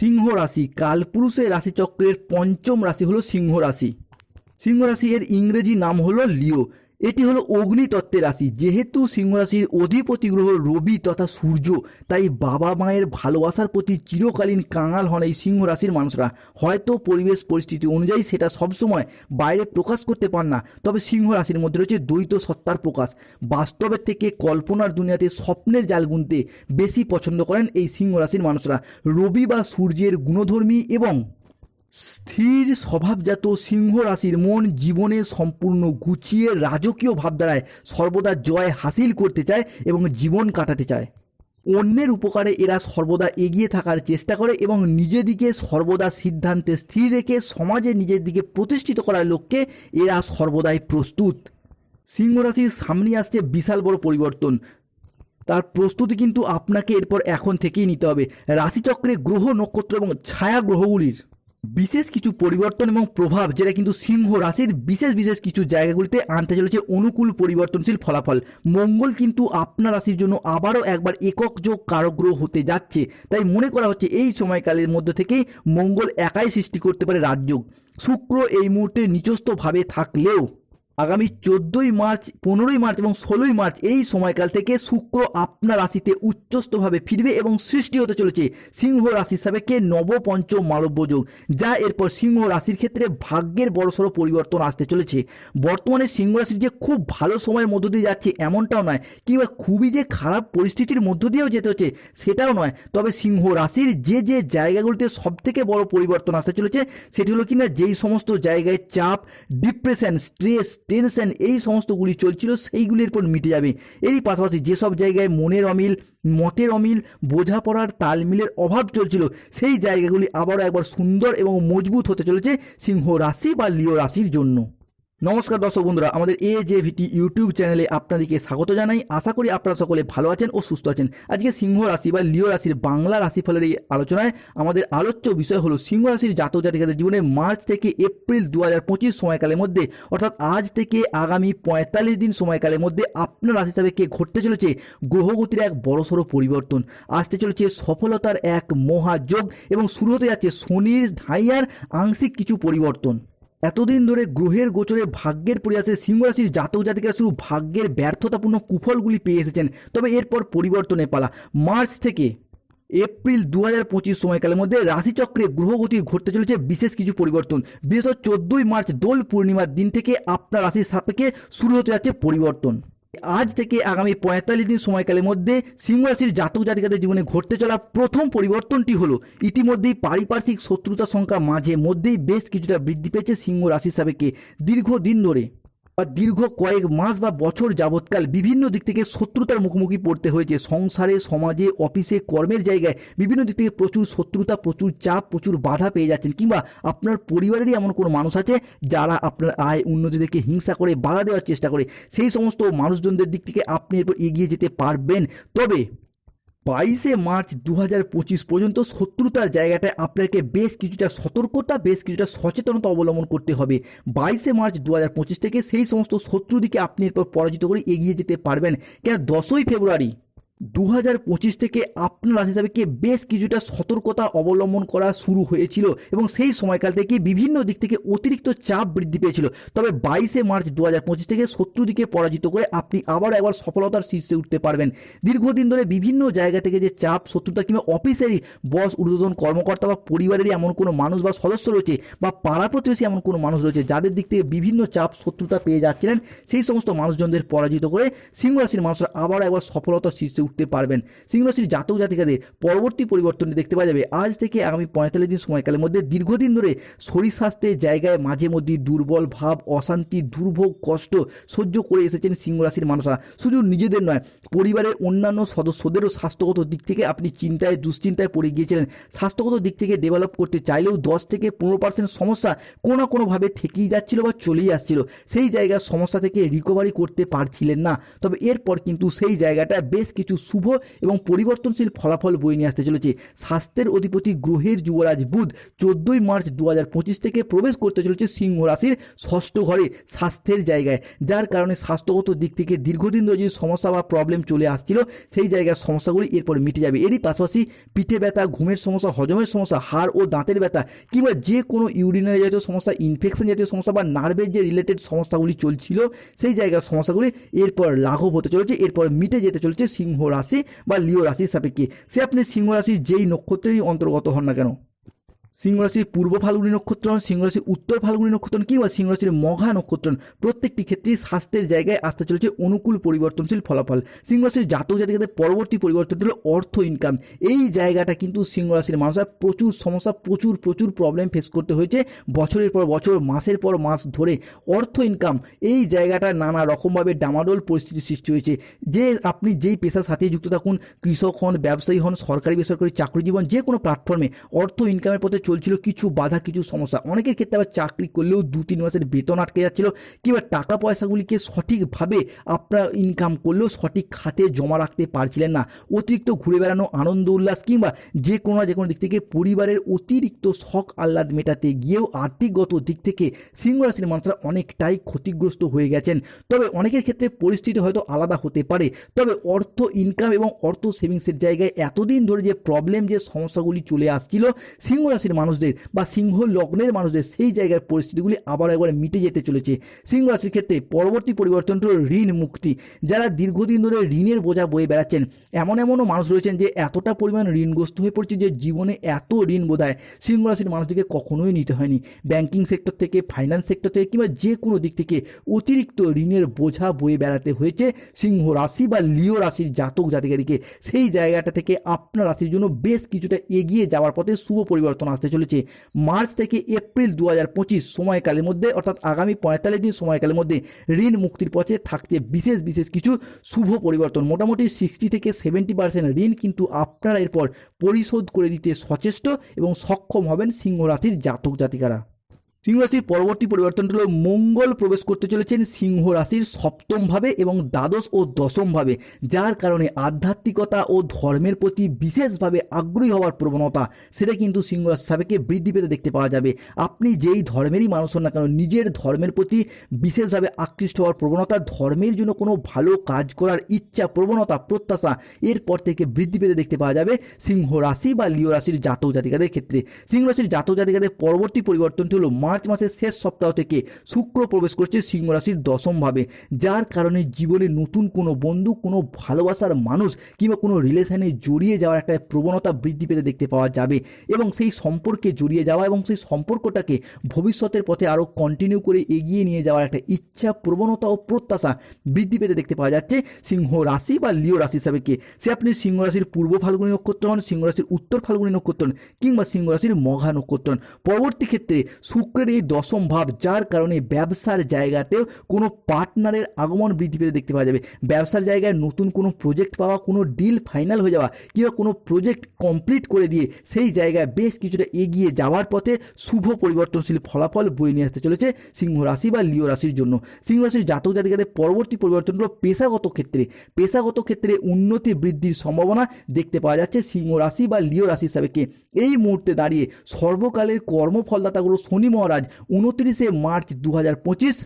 সিংহ রাশি কালপুরুষের রাশিচক্রের পঞ্চম রাশি হলো সিংহ রাশি। সিংহ রাশি এর ইংরেজি নাম হলো লিও। এটি হলো অগ্নিতত্ত্বের রাশি। যেহেতু সিংহ রাশির অধিপতি গ্রহ রবি তথা সূর্য, তাই বাবা মায়ের ভালোবাসার প্রতি চিরকালীন কাঙাল হন এই সিংহ রাশির মানুষরা। হয়তো পরিবেশ পরিস্থিতি অনুযায়ী সেটা সবসময় বাইরে প্রকাশ করতে পান না, তবে সিংহ রাশির মধ্যে রয়েছে দ্বৈত সত্তার প্রকাশ। বাস্তবের থেকে কল্পনার দুনিয়াতে স্বপ্নের জাল গুনতে বেশি পছন্দ করেন এই সিংহ রাশির মানুষরা। রবি বা সূর্যের গুণধর্মী এবং স্থির স্বভাবজাত সিংহ রাশির মন জীবনে সম্পূর্ণ গুছিয়ে রাজকীয় ভাবধারায় সর্বদা জয় হাসিল করতে চায় এবং জীবন কাটাতে চায়। অন্যের উপকারে এরা সর্বদা এগিয়ে থাকার চেষ্টা করে এবং নিজেদিকে সর্বদা সিদ্ধান্তে স্থির রেখে সমাজে নিজের দিকে প্রতিষ্ঠিত করার লক্ষ্যে এরা সর্বদাই প্রস্তুত। সিংহ রাশির সামনে আসছে বিশাল বড় পরিবর্তন। তার প্রস্তুতি কিন্তু আপনাকে এরপর এখন থেকেই নিতে হবে। রাশিচক্রে গ্রহ নক্ষত্র এবং ছায়া গ্রহগুলির। বিশেষ কিছু পরিবর্তন এবং প্রভাব, যেটা কিন্তু সিংহ রাশির বিশেষ বিশেষ কিছু জায়গাগুলিতে আনতে চলেছে অনুকূল পরিবর্তনশীল ফলাফল। মঙ্গল কিন্তু আপনার রাশির জন্য আবারও একবার একক যোগ কারগ্রহ হতে যাচ্ছে। তাই মনে করা হচ্ছে এই সময়কালের মধ্যে থেকেই মঙ্গল একাই সৃষ্টি করতে পারে রাজযোগ। শুক্র এই মুহূর্তে নিচস্থভাবে থাকলেও আগামী চোদ্দোই মার্চ, পনেরোই মার্চ এবং ষোলোই মার্চ এই সময়কাল থেকে শুক্র আপনার রাশিতে উচ্চস্থভাবে ফিরবে এবং সৃষ্টি হতে চলেছে সিংহ রাশির সাপেক্ষে নবপঞ্চম মালব্য যোগ, যা এরপর সিংহ রাশির ক্ষেত্রে ভাগ্যের বড়সড় পরিবর্তন আসতে চলেছে। বর্তমানে সিংহ রাশির যে খুব ভালো সময়ের মধ্য দিয়ে যাচ্ছে এমনটাও নয়, কিংবা খুবই যে খারাপ পরিস্থিতির মধ্য দিয়েও যেতে হচ্ছে সেটাও নয়, তবে সিংহ রাশির যে যে জায়গাগুলিতে সবথেকে বড় পরিবর্তন আসতে চলেছে সেটি হলো কিনা যেই সমস্ত জায়গায় চাপ, ডিপ্রেশন, স্ট্রেস টেনশন এই সমস্তগুলি চলছিল, সেইগুলির পর মিটে যাবে। এরই পাশাপাশি যেসব জায়গায় মনের অমিল, মতের অমিল, বোঝাপড়ার তালমিলের অভাব চলছিল, সেই জায়গাগুলি আবারও একবার সুন্দর এবং মজবুত হতে চলেছে সিংহ রাশি বা লিও রাশির জন্য। নমস্কার দর্শক বন্ধুরা, আমাদের এ জে ভিটি ইউটিউব চ্যানেলে আপনাদেরকে স্বাগত জানাই। আশা করি আপনারা সকলে ভালো আছেন ও সুস্থ আছেন। আজকে সিংহ রাশি বা লিও রাশির বাংলা রাশিফলের এই আলোচনায় আমাদের আলোচ্য বিষয় হলো সিংহ রাশির জাতক জাতিকাদের জীবনে মার্চ থেকে এপ্রিল দু হাজার পঁচিশ সময়কালের মধ্যে, অর্থাৎ আজ থেকে আগামী পঁয়তাল্লিশ দিন সময়কালের মধ্যে আপনার রাশি হিসাবে কে ঘটতে চলেছে? গ্রহগতির এক বড়সড় পরিবর্তন। আসতে চলেছে সফলতার এক মহাযোগ এবং শুরু হতে যাচ্ছে শনির ধাইয়ার আংশিক কিছু পরিবর্তন। এতদিন ধরে গ্রহের গোচরে ভাগ্যের পরিহাসে সিংহ রাশির জাতক জাতিকা শুধু ভাগ্যের ব্যর্থতাপূর্ণ কুফলগুলি পেয়ে এসেছেন। তবে এরপর পরিবর্তনের পালা। মার্চ থেকে এপ্রিল দু হাজার পঁচিশ সময়কালের মধ্যে রাশিচক্রে গ্রহগতি ঘটতে চলেছে বিশেষ কিছু পরিবর্তন। বিশেষত চোদ্দোই মার্চ দোল পূর্ণিমার দিন থেকে আপনার রাশির সাপেক্ষে শুরু হতে যাচ্ছে পরিবর্তন। আজ থেকে আগামী পঁয়তাল্লিশ দিন সময়কালের মধ্যে সিংহ রাশির জাতক জাতিকাদের জীবনে ঘটতে চলা প্রথম পরিবর্তনটি হলো, ইতিমধ্যেই পারিপার্শ্বিক শত্রুতা সংখ্যা মাঝে মধ্যেই বেশ কিছুটা বৃদ্ধি পেয়েছে সিংহ রাশি হিসাবেকে দীর্ঘদিন ধরে। বা দীর্ঘ কয়েক মাস বা বছর যাবৎকাল বিভিন্ন দিক থেকে শত্রুতার মুখোমুখি পড়তে হয়েছে। সংসারে, সমাজে, অফিসে, কর্মের জায়গায় বিভিন্ন দিক থেকে প্রচুর শত্রুতা, প্রচুর চাপ, প্রচুর বাধা পেয়ে যাচ্ছেন। কিংবা আপনার পরিবারেরই এমন কোনো মানুষ আছে যারা আপনার আয় উন্নতি দেখে হিংসা করে বাধা দেওয়ার চেষ্টা করে? সেই সমস্ত মানুষজনদের দিক থেকে আপনি এরপর এগিয়ে যেতে পারবেন। তবে বাইশে মার্চ দু হাজার পঁচিশ পর্যন্ত শত্রুতার জায়গাটায় আপনাকে বেশ কিছুটা সতর্কতা, বেশ কিছুটা সচেতনতা অবলম্বন করতে হবে। বাইশে মার্চ দু হাজার পঁচিশ থেকে সেই সমস্ত শত্রুদিকে আপনি এরপর পরাজিত করে এগিয়ে যেতে পারবেন। কেন? দশই ফেব্রুয়ারি। দু হাজার পঁচিশ থেকে আপনার রাশি হিসাবে বেশ কিছুটা সতর্কতা অবলম্বন করা শুরু হয়েছিল এবং সেই সময়কাল থেকে বিভিন্ন দিক থেকে অতিরিক্ত চাপ বৃদ্ধি পেয়েছিল। তবে বাইশে মার্চ দু হাজার পঁচিশ থেকে শত্রুদিকে পরাজিত করে আপনি আবার একবার সফলতার শীর্ষে উঠতে পারবেন। দীর্ঘদিন ধরে বিভিন্ন জায়গা থেকে যে চাপ, শত্রুতা কিংবা অফিসেরই বস, ঊর্ধ্বতন কর্মকর্তা বা পরিবারেরই এমন কোনো মানুষ বা সদস্য রয়েছে বা পাড়া প্রতিবেশী এমন কোনো মানুষ রয়েছে যাদের দিক থেকে বিভিন্ন চাপ, শত্রুতা পেয়ে যাচ্ছিলেন, সেই সমস্ত মানুষজনদের পরাজিত করে সিংহ রাশির মানুষরা আবার একবার সফলতার শীর্ষে উঠতে পারবেন। সিংহরাশির জাতক জাতিকাদের পরবর্তী পরিবর্তনটি দেখতে পাওয়া যাবে। আজ থেকে আগামী পঁয়তাল্লিশ দিন সময়কালের মধ্যে দীর্ঘদিন ধরে শরীর স্বাস্থ্যের জায়গায় মাঝে মধ্যে দুর্বল ভাব, অশান্তি, দুর্ভোগ, কষ্ট সহ্য করে এসেছেন সিংহরাশির মানুষরা। শুধু নিজেদের নয়, পরিবারের অন্যান্য সদস্যদেরও স্বাস্থ্যগত দিক থেকে আপনি চিন্তায়, দুশ্চিন্তায় পড়ে গিয়েছিলেন। স্বাস্থ্যগত দিক থেকে ডেভেলপ করতে চাইলেও দশ থেকে পনেরো পার্সেন্ট সমস্যা কোনো না কোনোভাবে থেকেই যাচ্ছিল বা চলেই আসছিল। সেই জায়গার সমস্যা থেকে রিকভারি করতে পারছিলেন না। তবে এরপর কিন্তু সেই জায়গাটা বেশ কিছু শুভ এবং পরিবর্তনশীল ফলাফল বয়ে নিয়ে আসতে চলেছে। স্বাস্থ্যের অধিপতি গ্রহের যুবরাজ বুধ চোদ্দোই মার্চ দু হাজার পঁচিশ থেকে প্রবেশ করতে চলেছে সিংহ রাশির ষষ্ঠ ঘরে স্বাস্থ্যের জায়গায়। যার কারণে স্বাস্থ্যগত দিক থেকে দীর্ঘদিন ধরে যে সমস্যা বা প্রবলেম চলে আসছিল, সেই জায়গার সমস্যাগুলি এরপর মিটে যাবে। এরই পাশাপাশি পিঠে ব্যথা, ঘুমের সমস্যা, হজমের সমস্যা, হাড় ও দাঁতের ব্যথা কিংবা যে কোনো ইউরিনারি জাতীয় সমস্যা ইনফেকশন জাতীয় সমস্যা বা নার্ভের যে রিলেটেড সমস্যাগুলি চলছিল, সেই জায়গার সমস্যাগুলি এরপর লাঘব হতে চলেছে, এরপর মিটে যেতে চলেছে সিংহ রাশি বা লিও রাশির সাপেক্ষে। সে আপনি সিংহ রাশির যেই নক্ষত্রেরই অন্তর্গত হন না কেন সিংহরাশির পূর্ব ফাল্গুনী নক্ষত্র সিংহরাশির উত্তর ফাল্গুনী নক্ষত্র, কিংবা সিংহরাশির মঘা নক্ষত্র, প্রত্যেকটি ক্ষেত্রেই স্বাস্থ্যের জায়গায় আসতে চলেছে অনুকূল পরিবর্তনশীল ফলাফল। সিংহরাশির জাতক জাতিকাদের পরবর্তী পরিবর্তন হলো অর্থ ইনকাম এই জায়গাটা কিন্তু সিংহরাশির মানুষরা প্রচুর সমস্যা, প্রচুর প্রচুর প্রবলেম ফেস করতে হয়েছে বছরের পর বছর, মাসের পর মাস ধরে। অর্থ ইনকাম এই জায়গাটা নানা রকমভাবে ডামাডোল পরিস্থিতি সৃষ্টি হয়েছে। যে আপনি যেই পেশার সাথে যুক্ত থাকুন, কৃষক হন, ব্যবসায়ী হন, সরকারি, বেসরকারি চাকরি জীবন যে কোনো প্ল্যাটফর্মে অর্থ ইনকামের পথে চলছিল, কিছু বাধা, কিছু সমস্যা। অনেকের ক্ষেত্রে আবার চাকরি করলেও দু, তিন মাসের বেতন আটকে যাচ্ছিল, কিংবা টাকা পয়সাগুলিকে সঠিকভাবে আপনারা ইনকাম করলেও সঠিক খাতে জমা রাখতে পারছিলেন না। অতিরিক্ত ঘুরে বেড়ানো, আনন্দ, উল্লাস, কিংবা যে কোনো যে কোনো দিক থেকে পরিবারের অতিরিক্ত শখ আহ্লাদ মেটাতে গিয়েও আর্থিকগত দিক থেকে সিংহ রাশির মানুষরা অনেকটাই ক্ষতিগ্রস্ত হয়ে গেছেন। তবে অনেকের ক্ষেত্রে পরিস্থিতি হয়তো আলাদা হতে পারে। তবে অর্থ ইনকাম এবং অর্থ সেভিংসের জায়গায় এতদিন ধরে যে প্রবলেম যে সমস্যাগুলি চলে আসছিল সিংহ রাশির মানুষদের বা সিংহ লগ্নের মানুষদের সেই জায়গার পরিস্থিতিগুলি আবার একবার মিটে যেতে চলেছে। সিংহ রাশির ক্ষেত্রে পরবর্তী পরিবর্তন হল ঋণ মুক্তি। যারা দীর্ঘদিন ধরে ঋণের বোঝা বয়ে বেড়াচ্ছেন, এমন এমনও মানুষ রয়েছেন যে এতটা পরিমাণ ঋণগ্রস্ত হয়ে পড়ছে যে জীবনে এত ঋণ বোধহয় সিংহ রাশির মানুষদেরকে কখনোই নিতে হয়নি। ব্যাংকিং সেক্টর থেকে, ফাইন্যান্স সেক্টর থেকে কিংবা যে কোনো দিক থেকে অতিরিক্ত ঋণের বোঝা বয়ে বেড়াতে হয়েছে সিংহ রাশি বা লিও রাশির জাতক জাতিকারীকে সেই জায়গাটা থেকে আপনার রাশির জন্য বেশ কিছুটা এগিয়ে যাওয়ার পথে শুভ পরিবর্তন আসতে চলেছে। মার্চ থেকে এপ্রিল দু হাজার পঁচিশ সময়কালের মধ্যে, অর্থাৎ আগামী পঁয়তাল্লিশ দিন সময়কালের মধ্যে ঋণ মুক্তির পথে থাকছে বিশেষ বিশেষ কিছু শুভ পরিবর্তন। মোটামুটি সিক্সটি থেকে সেভেন্টি পার্সেন্ট ঋণ কিন্তু আপনারা এরপর পরিশোধ করে দিতে সচেষ্ট এবং সক্ষম হবেন সিংহ রাশির জাতক জাতিকারা। সিংহ রাশির পরবর্তী পরিবর্তনটা হল মঙ্গল প্রবেশ করতে চলেছেন সিংহ রাশির সপ্তম ভাবে এবং দ্বাদশ ও দশম ভাবে যার কারণে আধ্যাত্মিকতা ও ধর্মের প্রতি বিশেষভাবে আগ্রহী হওয়ার প্রবণতা, সেটা কিন্তু সিংহ রাশি সাবেকে বৃদ্ধি পেতে দেখতে পাওয়া যাবে। আপনি যেই ধর্মেরই মানুষ হন না কেন, নিজের ধর্মের প্রতি বিশেষভাবে আকৃষ্ট হওয়ার প্রবণতা, ধর্মের জন্য কোনো ভালো কাজ করার ইচ্ছা, প্রবণতা, প্রত্যাশা, এরপর থেকে বৃদ্ধি পেতে দেখতে পাওয়া যাবে সিংহ রাশি বা লিও রাশির জাতক জাতিকাদের ক্ষেত্রে। সিংহ রাশির জাতক জাতিকাদের পরবর্তী পরিবর্তনটি হলো মার্চ মাসের শেষ সপ্তাহ থেকে শুক্র প্রবেশ করছে সিংহ রাশির দশম ভাবে যার কারণে জীবনে নতুন কোনো বন্ধু, কোনো ভালোবাসার মানুষ কিংবা কোনো রিলেশনে জড়িয়ে যাওয়ার একটা প্রবণতা বৃদ্ধি পেতে দেখতে পাওয়া যাবে এবং সেই সম্পর্কে জড়িয়ে যাওয়া এবং সেই সম্পর্কটাকে ভবিষ্যতের পথে আরও কন্টিনিউ করে এগিয়ে নিয়ে যাওয়ার একটা ইচ্ছা, প্রবণতা ও প্রত্যাশা বৃদ্ধি পেতে দেখতে পাওয়া যাচ্ছে সিংহ রাশি বা লিও রাশি হিসাবে কে। সে আপনি সিংহ রাশির পূর্ব ফাল্গুনী নক্ষত্র হন, সিংহ রাশির উত্তর ফাল্গুনী নক্ষত্র কিংবা সিংহ রাশির মঘা নক্ষত্র পরবর্তী ক্ষেত্রে শুক্রের এই দশম ভাব, যার কারণে ব্যবসার জায়গাতেও কোনো পার্টনারের আগমন বৃদ্ধি পেতে দেখতে পাওয়া যাবে। ব্যবসার জায়গায় নতুন কোনো প্রজেক্ট পাওয়া, কোনো ডিল ফাইনাল হয়ে যাওয়া, কিংবা কোনো প্রজেক্ট কমপ্লিট করে দিয়ে সেই জায়গায় বেশ কিছুটা এগিয়ে যাওয়ার পথে শুভ পরিবর্তনশীল ফলাফল বয়ে নিয়ে আসতে চলেছে সিংহ রাশি বা লিও রাশির জন্য। সিংহ রাশির জাতক জাতিকাদের পরবর্তী পরিবর্তনগুলো পেশাগত ক্ষেত্রে পেশাগত ক্ষেত্রে উন্নতি বৃদ্ধির সম্ভাবনা দেখতে পাওয়া যাচ্ছে সিংহ রাশি বা লিও রাশি হিসাবে কে এই মুহূর্তে দাঁড়িয়ে সর্বকালের কর্মফলদাতাগুলো শনি মহারাজ উনত্রিশে মার্চ দু হাজার পঁচিশ।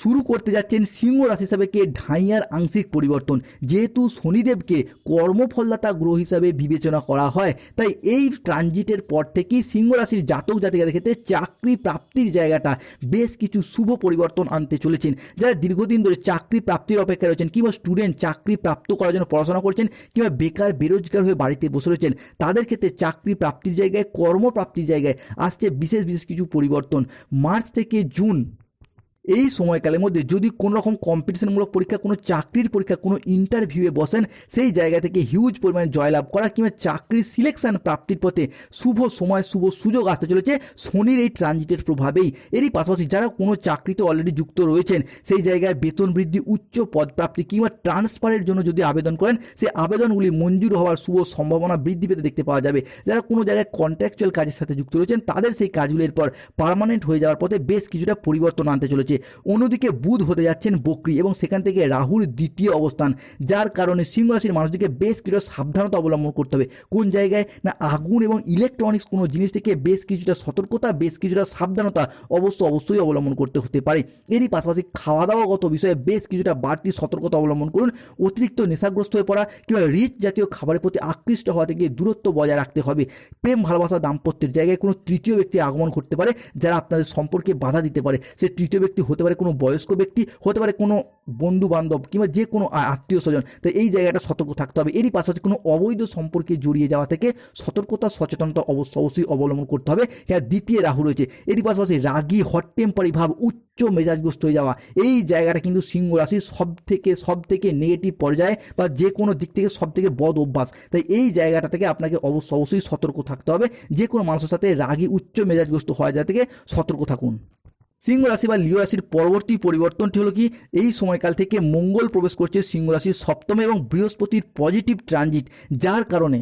শুরু করতে যাচ্ছেন সিংহ রাশি হিসাবে কে ঢাইয়ার আংশিক পরিবর্তন। যেহেতু শনিদেবকে কর্মফলদাতা গ্রহ হিসাবে বিবেচনা করা হয়, তাই এই ট্রানজিটের পর থেকেই সিংহ রাশির জাতক জাতিকাদের ক্ষেত্রে চাকরি প্রাপ্তির জায়গাটা বেশ কিছু শুভ পরিবর্তন আনতে চলেছেন। যারা দীর্ঘদিন ধরে চাকরি প্রাপ্তির অপেক্ষায় রয়েছেন কিংবা স্টুডেন্ট চাকরি প্রাপ্ত করার জন্য পড়াশোনা করছেন কিংবা বেকার, বেরোজগার হয়ে বাড়িতে বসে রয়েছেন, তাদের ক্ষেত্রে চাকরি প্রাপ্তির জায়গায়, কর্মপ্রাপ্তির জায়গায় আসছে বিশেষ বিশেষ কিছু পরিবর্তন। মার্চ থেকে জুন এই সময়কালের মধ্যে যদি কোনো রকম কম্পিটিশনমূলক পরীক্ষা, কোনো চাকরির পরীক্ষা, কোনো ইন্টারভিউয়ে বসেন, সেই জায়গা থেকে হিউজ পরিমাণে জয়লাভ করা কিংবা চাকরির সিলেকশন প্রাপ্তির পথে শুভ সময়, শুভ সুযোগ আসতে চলেছে শনির এই ট্রানজিটের প্রভাবেই। এরই পাশাপাশি যারা কোনো চাকরিতে অলরেডি যুক্ত রয়েছেন, সেই জায়গায় বেতন বৃদ্ধি, উচ্চ পদপ্রাপ্তি কিংবা ট্রান্সফারের জন্য যদি আবেদন করেন সেই আবেদনগুলি মঞ্জুর হওয়ার শুভ সম্ভাবনা বৃদ্ধি পেতে দেখতে পাওয়া যাবে। যারা কোনো জায়গায় কন্ট্রাকচুয়াল কাজের সাথে যুক্ত রয়েছেন, তাদের সেই কাজগুলির পর পার্মানেন্ট হয়ে যাওয়ার পথে বেশ কিছুটা পরিবর্তন আনতে চলেছে। চলছে অন্যদিকে বুধ হতে যাচ্ছেন বকরি এবং সেখান থেকে রাহুর দ্বিতীয় অবস্থান, যার কারণে সিংহ রাশির বেশ কিছুটা সাবধানতা অবলম্বন করতে হবে। কোন জায়গায়? না, আগুন এবং ইলেকট্রনিক্স কোনো জিনিস থেকে বেশ কিছুটা সতর্কতা, বেশ কিছুটা সাবধানতা অবশ্য অবশ্যই অবলম্বন করতে হতে পারে। এরই পাশাপাশি খাওয়া দাওয়াগত বিষয়ে বেশ কিছুটা বাড়তি সতর্কতা অবলম্বন করুন। অতিরিক্ত নেশাগ্রস্ত হয়ে পড়া কিংবা রিচ জাতীয় খাবারের প্রতি আকৃষ্ট হওয়া থেকে দূরত্ব বজায় রাখতে হবে। প্রেম, ভালোবাসা, দাম্পত্যের জায়গায় কোনো তৃতীয় ব্যক্তি আগমন করতে পারে, যারা আপনাদের সম্পর্কে বাধা দিতে পারে। সে তৃতীয় ব্যক্তি হতে পারে কোনো বয়স্ক ব্যক্তি, হতে পারে কোনো বন্ধু বান্ধব কিংবা যে কোনো আত্মীয় স্বজন, তো এই জায়গাটা সতর্ক থাকতে হবে। এরই পাশাপাশি কোনো অবৈধ সম্পর্কে জড়িয়ে যাওয়া থেকে সতর্কতা, সচেতনতা অবশ্য অবশ্যই অবলম্বন করতে হবে। হ্যাঁ দ্বিতীয় রাহু রয়েছে। এরই পাশাপাশি রাগী, হট টেম্পারি ভাব, উচ্চ মেজাজগ্রস্ত হয়ে যাওয়া, এই জায়গাটা কিন্তু সিংহ রাশির সব থেকে সব থেকে নেগেটিভ পর্যায়ে বা যে কোনো দিক থেকে সব থেকে বদ অভ্যাস। তাই এই জায়গাটা থেকে আপনাকে অবশ্য অবশ্যই সতর্ক থাকতে হবে। যে কোনো মানুষের সাথে রাগী, উচ্চ মেজাজগ্রস্ত হওয়া যায় থেকে সতর্ক থাকুন। সিংহ রাশি বা লিও রাশির পরবর্তী পরিবর্তনটি হলো কি? এই সময়কাল থেকে মঙ্গল প্রবেশ করছে সিংহ রাশির সপ্তমে এবং বৃহস্পতির পজিটিভ ট্রানজিট যার কারণে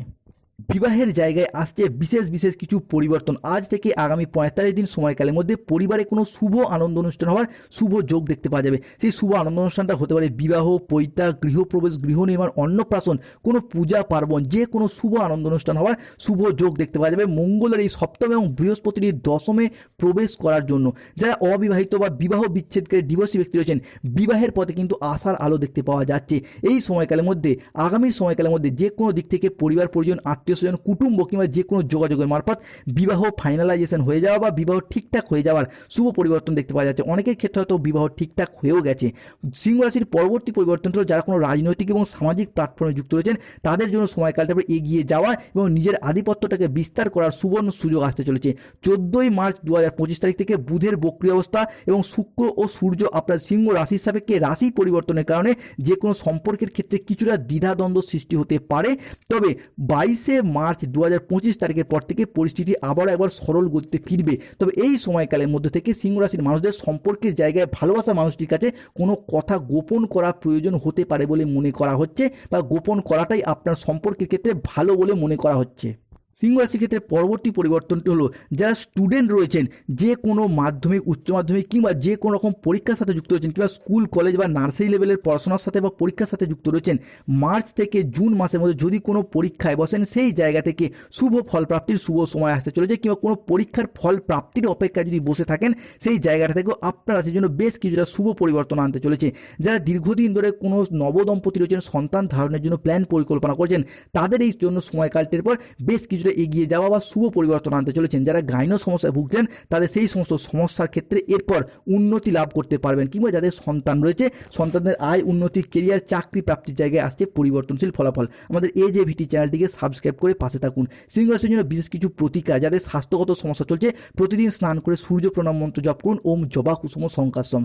বিবাহের জায়গায় আসছে বিশেষ বিশেষ কিছু পরিবর্তন। আজ থেকে আগামী পঁয়তাল্লিশ দিন সময়কালের মধ্যে পরিবারে কোনো শুভ আনন্দ অনুষ্ঠান হওয়ার শুভ যোগ দেখতে পাওয়া যাবে। সেই শুভ আনন্দ অনুষ্ঠানটা হতে পারে বিবাহ, পৈতা, গৃহপ্রবেশ, গৃহ নির্মাণ, অন্নপ্রাশন, কোনো পূজা, পার্বণ, যে কোনো শুভ আনন্দ অনুষ্ঠান হওয়ার শুভ যোগ দেখতে পাওয়া যাবে মঙ্গলের এই সপ্তম এবং বৃহস্পতির দশমে প্রবেশ করার জন্য। যারা অবিবাহিত বা বিবাহ বিচ্ছেদকারী ডিভোর্সি ব্যক্তি রয়েছেন, বিবাহের পথে কিন্তু আশার আলো দেখতে পাওয়া যাচ্ছে। এই সময়কালের মধ্যে আগামী সময়কালের মধ্যে যে কোনো দিক থেকে পরিবার পরিজন আত্মীয় স্বজন, কুটুম্ব কিংবা যে কোনো যোগাযোগের মারফত বিবাহ ফাইনালাইজেশন হয়ে যাওয়া বা বিবাহ ঠিকঠাক হয়ে যাওয়ার শুভ পরিবর্তন দেখতে পাওয়া যাচ্ছে। অনেকের ক্ষেত্রে হয়তো বিবাহ ঠিকঠাক হয়েও গেছে। সিংহ রাশির পরবর্তী পরিবর্তন হলো যারা কোনো রাজনৈতিক এবং সামাজিক প্ল্যাটফর্মে যুক্ত রয়েছেন, তাদের জন্য সময়কালটা এগিয়ে যাওয়া এবং নিজের আধিপত্যটাকে বিস্তার করার সুবর্ণ সুযোগ আসতে চলেছে। চোদ্দোই মার্চ দু হাজার পঁচিশ তারিখ থেকে বুধের বক্রি অবস্থা এবং শুক্র ও সূর্য আপনার সিংহ রাশির সাপেক্ষে রাশি পরিবর্তনের কারণে যে কোনো সম্পর্কের ক্ষেত্রে কিছুটা দ্বিধাদ্বন্দ্ব সৃষ্টি হতে পারে। তবে বাইশে মার্চ দু হাজার পঁচিশ তারিখের পর থেকে পরিস্থিতি আবারও একবার সরল গতিতে ফিরবে। তবে এই সময়কালের মধ্যে থেকে সিংহ রাশির মানুষদের সম্পর্কের জায়গায় ভালোবাসা মানুষটির কাছে কোনো কথা গোপন করা প্রয়োজন হতে পারে বলে মনে করা হচ্ছে বা গোপন করাটাই আপনার সম্পর্কের ক্ষেত্রে ভালো বলে মনে করা হচ্ছে। সিংহ রাশির ক্ষেত্রে পরবর্তী পরিবর্তনটি হলো যারা স্টুডেন্ট রয়েছেন, যে কোনো মাধ্যমিক, উচ্চ মাধ্যমিক কিংবা যে কোনো রকম পরীক্ষার সাথে যুক্ত রয়েছেন, কিংবা স্কুল কলেজ বা নার্সারি লেভেলের পড়াশোনার সাথে বা পরীক্ষার সাথে যুক্ত রয়েছেন, মার্চ থেকে জুন মাসের মধ্যে যদি কোনো পরীক্ষায় বসেন, সেই জায়গা থেকে শুভ ফল প্রাপ্তির শুভ সময় আসতে চলেছে, কিংবা কোনো পরীক্ষার ফল প্রাপ্তির অপেক্ষায় যদি বসে থাকেন, সেই জায়গাটা থেকেও আপনার রাশির জন্য বেশ কিছুটা শুভ পরিবর্তন আনতে চলেছে। যারা দীর্ঘদিন ধরে কোনো নবদম্পতি রয়েছেন, সন্তান ধারণের জন্য প্ল্যান পরিকল্পনা করছেন, তাদের এই জন্য সময়কালটির পর বেশ কিছুটা এগিয়ে যাওয়া বা শুভ পরিবর্তন আনতে চলেছেন। যারা গাইনো সমস্যায় ভুগছেন, তাদের সেই সমস্ত সমস্যার ক্ষেত্রে এরপর উন্নতি লাভ করতে পারবেন কিংবা যাদের সন্তান রয়েছে, সন্তানদের আয়, উন্নতি কেরিয়ার চাকরি প্রাপ্তির জায়গায় আসছে পরিবর্তনশীল ফলাফল। আমাদের এই যে ভিটি চ্যানেলটিকে সাবস্ক্রাইব করে পাশে থাকুন। সিংহ রাশির জন্য বিশেষ কিছু প্রতিকার, যাদের স্বাস্থ্যগত সমস্যা চলছে, প্রতিদিন স্নান করে সূর্য প্রণাম মন্ত্র জপ করুন। ওম জবা কুসুম শঙ্কাশ্রম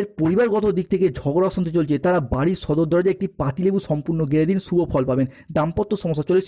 এর পরিবারগত দিক থেকে ঝগড়া অশান্তি চলছে। তারা বাড়ির সদর দরজায় একটি পাতিলেবু সম্পূর্ণ গেড়ে দিন, শুভ ফল পাবেন। দাম্পত্য সমস্যা চলে